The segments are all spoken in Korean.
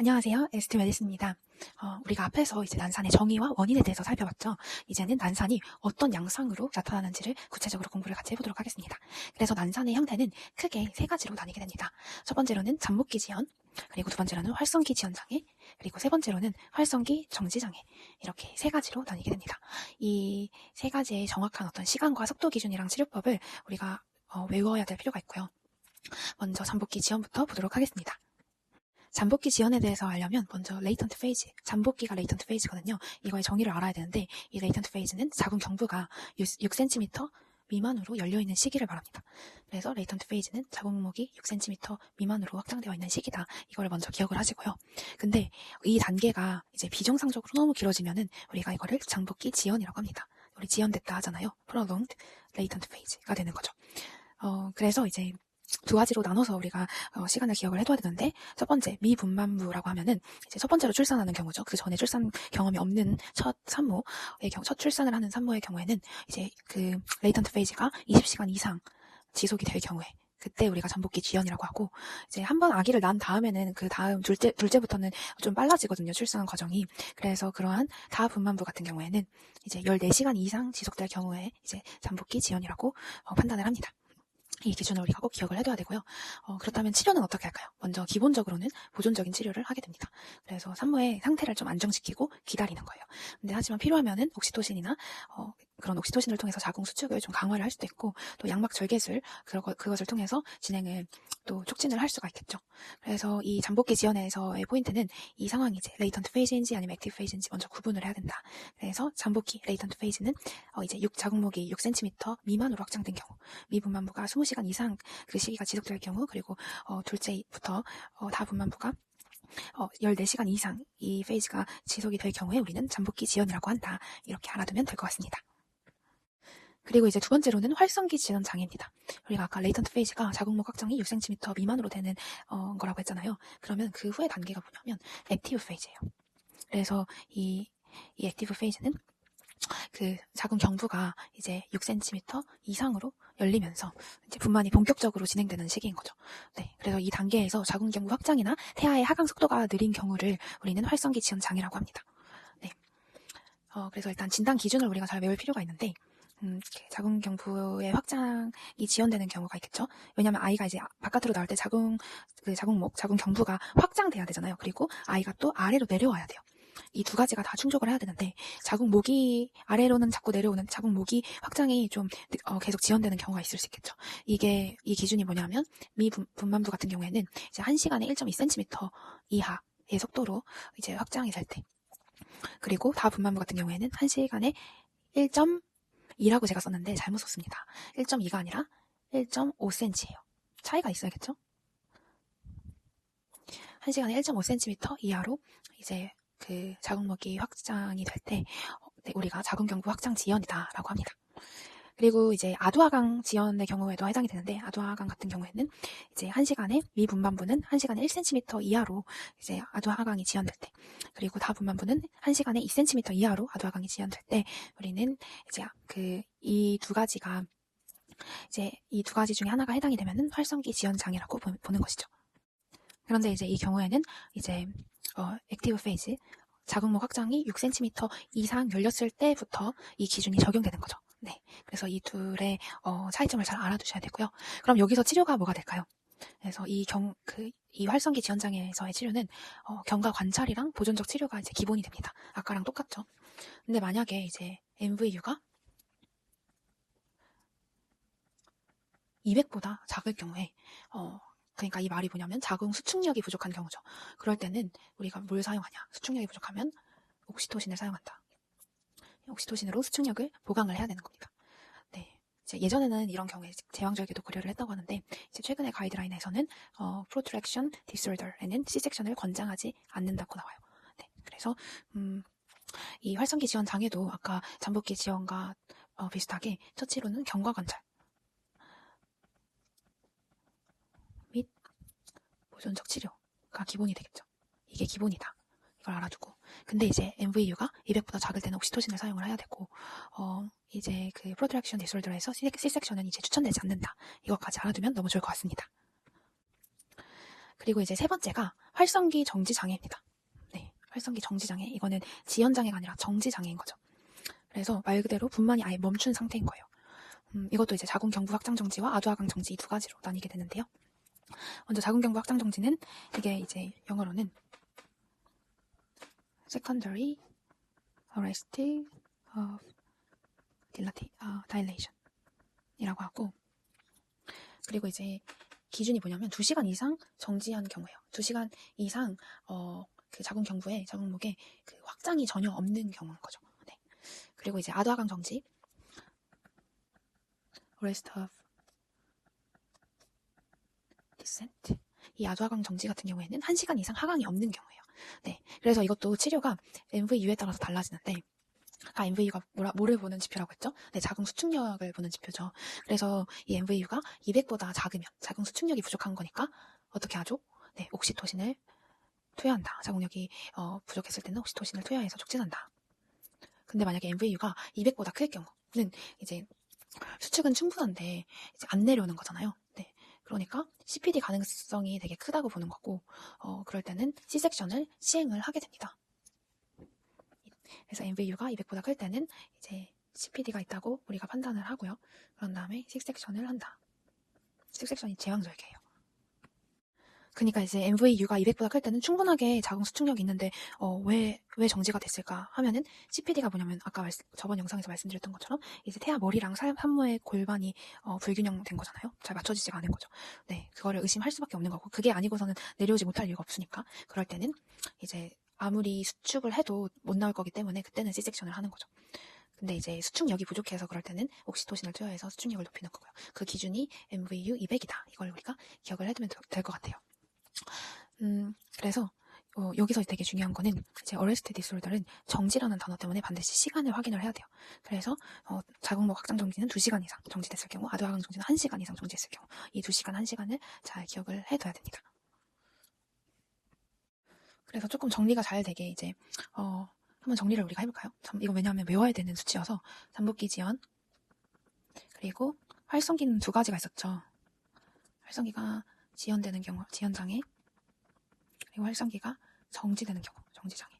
안녕하세요. 에스트 메디스입니다. 어, 우리가 앞에서 이제 난산의 정의와 원인에 대해서 살펴봤죠. 이제는 난산이 어떤 양상으로 나타나는지를 구체적으로 공부를 같이 해보도록 하겠습니다. 그래서 난산의 형태는 크게 세 가지로 나뉘게 됩니다. 첫 번째로는 잠복기 지연, 그리고 두 번째로는 활성기 지연 장애, 그리고 세 번째로는 활성기 정지 장애 이렇게 세 가지로 나뉘게 됩니다. 이 세 가지의 정확한 어떤 시간과 속도 기준이랑 치료법을 우리가 어, 외워야 될 필요가 있고요. 먼저 잠복기 지연부터 보도록 하겠습니다. 잠복기 지연에 대해서 알려면 먼저 레이턴트 페이지, 잠복기가 레이턴트 페이지거든요. 이거의 정의를 알아야 되는데 이 레이턴트 페이지는 자궁 경부가 6cm 미만으로 열려있는 시기를 말합니다. 그래서 레이턴트 페이지는 자궁목이 6cm 미만으로 확장되어 있는 시기다. 이거를 먼저 기억을 하시고요. 근데 이 단계가 이제 비정상적으로 너무 길어지면은 우리가 이거를 잠복기 지연이라고 합니다. 우리 지연됐다 하잖아요. prolonged latent phase가 되는 거죠. 어, 그래서 이제 두 가지로 나눠서 우리가 어, 시간을 기억을 해둬야 되는데 첫 번째 미분만부라고 하면은 이제 첫 번째로 출산하는 경우죠. 그 전에 출산 경험이 없는 첫 산모의 경우, 첫 출산을 하는 산모의 경우에는 이제 그 레이턴트 페이지가 20시간 이상 지속이 될 경우에 그때 우리가 잠복기 지연이라고 하고 이제 한 번 아기를 낳은 다음에는 그 다음 둘째 둘째부터는 좀 빨라지거든요 출산 과정이 그래서 그러한 다분만부 같은 경우에는 이제 14시간 이상 지속될 경우에 이제 잠복기 지연이라고 어, 판단을 합니다. 이 기준을 우리가 꼭 기억을 해둬야 되고요. 어, 그렇다면 치료는 어떻게 할까요? 먼저 기본적으로는 보존적인 치료를 하게 됩니다. 그래서 산모의 상태를 좀 안정시키고 기다리는 거예요. 근데 하지만 필요하면은 옥시토신이나 어, 그런 옥시토신을 통해서 자궁 수축을 좀 강화를 할 수도 있고 또 양막 절개술 그것을 통해서 진행을 또 촉진을 할 수가 있겠죠. 그래서 이 잠복기 지연에서의 포인트는 이 상황이 이제 레이턴트 페이지인지 아니면 액티브 페이지인지 먼저 구분을 해야 된다. 그래서 잠복기 레이턴트 페이지는 어 이제 6 자궁목이 6cm 미만으로 확장된 경우, 미분만부가 20시간 이상 그 시기가 지속될 경우, 그리고 어 둘째부터 어 다분만부가 어, 14시간 이상 이 페이지가 지속이 될 경우에 우리는 잠복기 지연이라고 한다. 이렇게 알아두면 될 것 같습니다. 그리고 이제 두 번째로는 활성기 지연 장애입니다. 우리가 아까 레이턴트 페이지가 자궁목 확장이 6cm 미만으로 되는 어, 거라고 했잖아요. 그러면 그 후의 단계가 뭐냐면 액티브 페이지예요. 그래서 이, 이 액티브 페이지는 그 자궁 경부가 이제 6cm 이상으로 열리면서 이제 분만이 본격적으로 진행되는 시기인 거죠. 네, 그래서 이 단계에서 자궁 경부 확장이나 태아의 하강 속도가 느린 경우를 우리는 활성기 지연 장애라고 합니다. 네, 어, 그래서 일단 진단 기준을 우리가 잘 외울 필요가 있는데 음, 자궁경부의 확장이 지연되는 경우가 있겠죠. 왜냐하면 아이가 이제 바깥으로 나올 때 자궁 그 자궁목, 자궁경부가 확장돼야 되잖아요. 그리고 아이가 또 아래로 내려와야 돼요. 이 두 가지가 다 충족을 해야 되는데 자궁목이 아래로는 자꾸 내려오는 자궁목이 확장이 좀 어, 계속 지연되는 경우가 있을 수 있겠죠. 이게 이 기준이 뭐냐면 미 분 만부 같은 경우에는 이제 1 시간에 1.2cm 이하의 속도로 이제 확장이 될 때. 그리고 다 분만부 같은 경우에는 1시간에 1. 2라고 제가 썼는데 잘못 썼습니다. 1.2가 아니라 1.5cm예요. 차이가 있어야겠죠? 1시간에 1.5cm 이하로 이제 그 자궁목이 확장이 될때 어, 네, 우리가 자궁경부 확장 지연이다라고 합니다. 그리고 이제 아두아강 지연의 경우에도 해당이 되는데 아두아강 같은 경우에는 이제 1시간에 미분만부는 1시간에 1cm 이하로 이제 아두아강이 지연될 때 그리고 다 분만부는 1시간에 2cm 이하로 아두아강이 지연될 때 우리는 이제 그 이 두 가지가 이제 이 두 가지 중에 하나가 해당이 되면은 활성기 지연 장애라고 보는 것이죠. 그런데 이제 이 경우에는 이제 어, 액티브 페이즈 자궁목 확장이 6cm 이상 열렸을 때부터 이 기준이 적용되는 거죠. 네. 그래서 이 둘의 어, 차이점을 잘 알아두셔야 되고요. 그럼 여기서 치료가 뭐가 될까요? 그래서 이 경, 그, 이 활성기 지연장애에서의 치료는, 어, 경과 관찰이랑 보존적 치료가 이제 기본이 됩니다. 아까랑 똑같죠. 근데 만약에 이제 MVU가 200보다 작을 경우에, 어, 그러니까 이 말이 뭐냐면 자궁 수축력이 부족한 경우죠. 그럴 때는 우리가 뭘 사용하냐? 수축력이 부족하면 옥시토신을 사용한다. 옥시토신으로 수축력을 보강을 해야 되는 겁니다. 네. 예전에는 이런 경우에 제왕절개도 고려를 했다고 하는데 이제 최근의 가이드라인에서는 어, protraction disorder에는 C-섹션을 권장하지 않는다고 나와요. 네. 그래서 음, 이 활성기 지원 장애도 아까 잠복기 지원과 어, 비슷하게 첫 치료는 경과 관찰 및 보존적 치료가 기본이 되겠죠. 이게 기본이다. 이걸 알아두고 근데 이제 MVU가 200보다 작을 때는 옥시토신을 사용을 해야 되고 어 이제 그 프로트랙션 디솔더에서 C 섹션은 이제 추천되지 않는다. 이것까지 알아두면 너무 좋을 것 같습니다. 그리고 이제 세 번째가 활성기 정지 장애입니다. 네, 활성기 정지 장애. 이거는 지연 장애가 아니라 정지 장애인 거죠. 그래서 말 그대로 분만이 아예 멈춘 상태인 거예요. 음, 이것도 이제 자궁 경부 확장 정지와 아두아강 정지 이 두 가지로 나뉘게 되는데요. 먼저 자궁 경부 확장 정지는 이게 이제 영어로는 secondary arrest of 어, dilation 이라고 하고 그리고 이제 기준이 뭐냐면 2시간 이상 정지한 경우예요. 2시간 이상 어, 그 자궁 경부에 자궁목에 그 확장이 전혀 없는 경우인 거죠. 네. 그리고 이제 아두아강 정지 arrest of descent 이 아두아강 정지 같은 경우에는 1시간 이상 하강이 없는 경우예요. 네. 그래서 이것도 치료가 MVU에 따라서 달라지는데 아까 MVU가 뭐라, 뭐를 보는 지표라고 했죠? 네, 자궁 수축력을 보는 지표죠. 그래서 이 MVU가 200보다 작으면 자궁 수축력이 부족한 거니까 어떻게 하죠? 네, 옥시토신을 투여한다. 자궁력이 어, 부족했을 때는 옥시토신을 투여해서 촉진한다. 근데 만약에 MVU가 200보다 클 경우는 이제 수축은 충분한데 이제 안 내려오는 거잖아요. 네. 그러니까 CPD 가능성이 되게 크다고 보는 거고, 어, 그럴 때는 C섹션을 시행을 하게 됩니다. 그래서 MVU가 200보다 클 때는 이제 CPD가 있다고 우리가 판단을 하고요. 그런 다음에 C섹션을 한다. C섹션이 제왕절개예요. 그러니까 이제 MVU가 200보다 클 때는 충분하게 자궁 수축력이 있는데 어, 왜, 왜 정지가 됐을까 하면은 CPD가 뭐냐면 아까 말씀- 저번 영상에서 말씀드렸던 것처럼 이제 태아 머리랑 살- 산모의 골반이 어, 불균형된 거잖아요. 잘 맞춰지지가 않은 거죠. 네, 그거를 의심할 수밖에 없는 거고 그게 아니고서는 내려오지 못할 이유가 없으니까 그럴 때는 이제 아무리 수축을 해도 못 나올 거기 때문에 그때는 C섹션을 하는 거죠. 근데 이제 수축력이 부족해서 그럴 때는 옥시토신을 투여해서 수축력을 높이는 거고요. 그 기준이 MVU 200이다. 이걸 우리가 기억을 해두면 될 것 같아요. 음, 그래서 어, 여기서 되게 중요한 거는 이제 어레스트 디스올더는 정지라는 단어 때문에 반드시 시간을 확인을 해야 돼요. 그래서 어, 자궁목 확장 정지는 2시간 이상 정지됐을 경우, 아두아강 정지는 1시간 이상 정지됐을 경우 이 2시간, 1시간을 잘 기억을 해둬야 됩니다. 그래서 조금 정리가 잘 되게 이제 어, 한번 정리를 우리가 해볼까요? 잠- 이거 왜냐하면 외워야 되는 수치여서 잠복기 지연 그리고 활성기는 두 가지가 있었죠. 활성기가 지연되는 경우, 지연장애? 그리고 활성기가 정지되는 경우, 정지장애.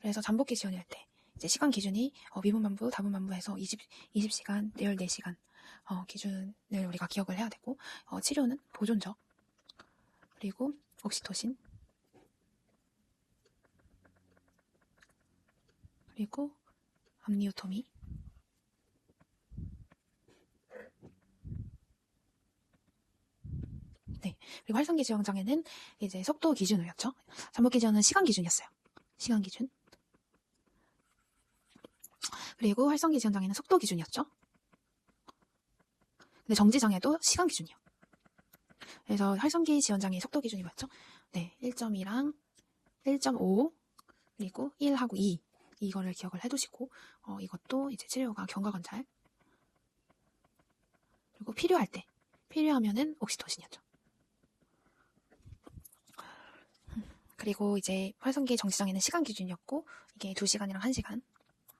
그래서 잠복기 지연일 때 이제 시간 기준이 어, 미분만부, 다분만부해서 20, 20시간, 14시간 어, 기준을 우리가 기억을 해야 되고 어, 치료는 보존적. 그리고 옥시토신. 그리고 암니오토미 네. 그리고 활성기 지연장애는 이제 속도 기준으로였죠. 잠복기 지연은 시간 기준이었어요. 시간 기준. 그리고 활성기 지연장애는 속도 기준이었죠. 근데 정지장애도 시간 기준이요. 그래서 활성기 지연장애 속도 기준이 뭐였죠? 네, 1.2랑 1.5 그리고 1하고 2 이거를 기억을 해두시고 어, 이것도 이제 치료가 경과관찰 그리고 필요할 때 필요하면은 옥시토신이었죠. 그리고 이제 활성기 정지장애는 시간 기준이었고 이게 2시간이랑 1시간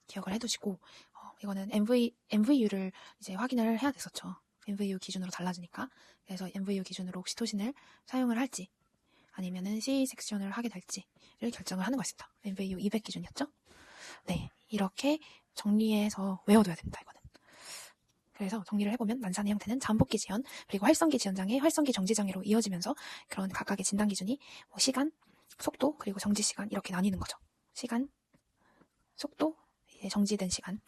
기억을 해두시고 어, 이거는 MV, MVU를 이제 확인을 해야 됐었죠. MVU 기준으로 달라지니까 그래서 MVU 기준으로 옥시토신을 사용을 할지 아니면은 C 섹션을 하게 될지를 결정을 하는 거였습니다. MVU 200 기준이었죠. 네 이렇게 정리해서 외워둬야 됩니다. 이거는. 그래서 정리를 해보면 난산의 형태는 잠복기 지연 그리고 활성기 지연장애, 활성기 정지 장애로 이어지면서 그런 각각의 진단 기준이 뭐 시간, 속도 그리고 정지 시간 이렇게 나뉘는 거죠. 시간, 속도, 정지된 시간.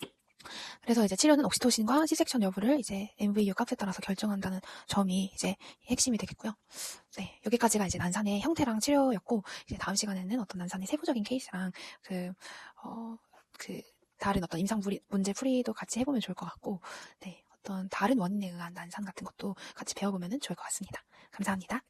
그래서 이제 치료는 옥시토신과 C섹션 여부를 이제 MVU 값에 따라서 결정한다는 점이 이제 핵심이 되겠고요. 네, 여기까지가 이제 난산의 형태랑 치료였고 이제 다음 시간에는 어떤 난산의 세부적인 케이스랑 그, 어, 그 다른 어떤 임상 문제 풀이도 같이 해보면 좋을 것 같고, 네, 어떤 다른 원인에 의한 난산 같은 것도 같이 배워보면 좋을 것 같습니다. 감사합니다.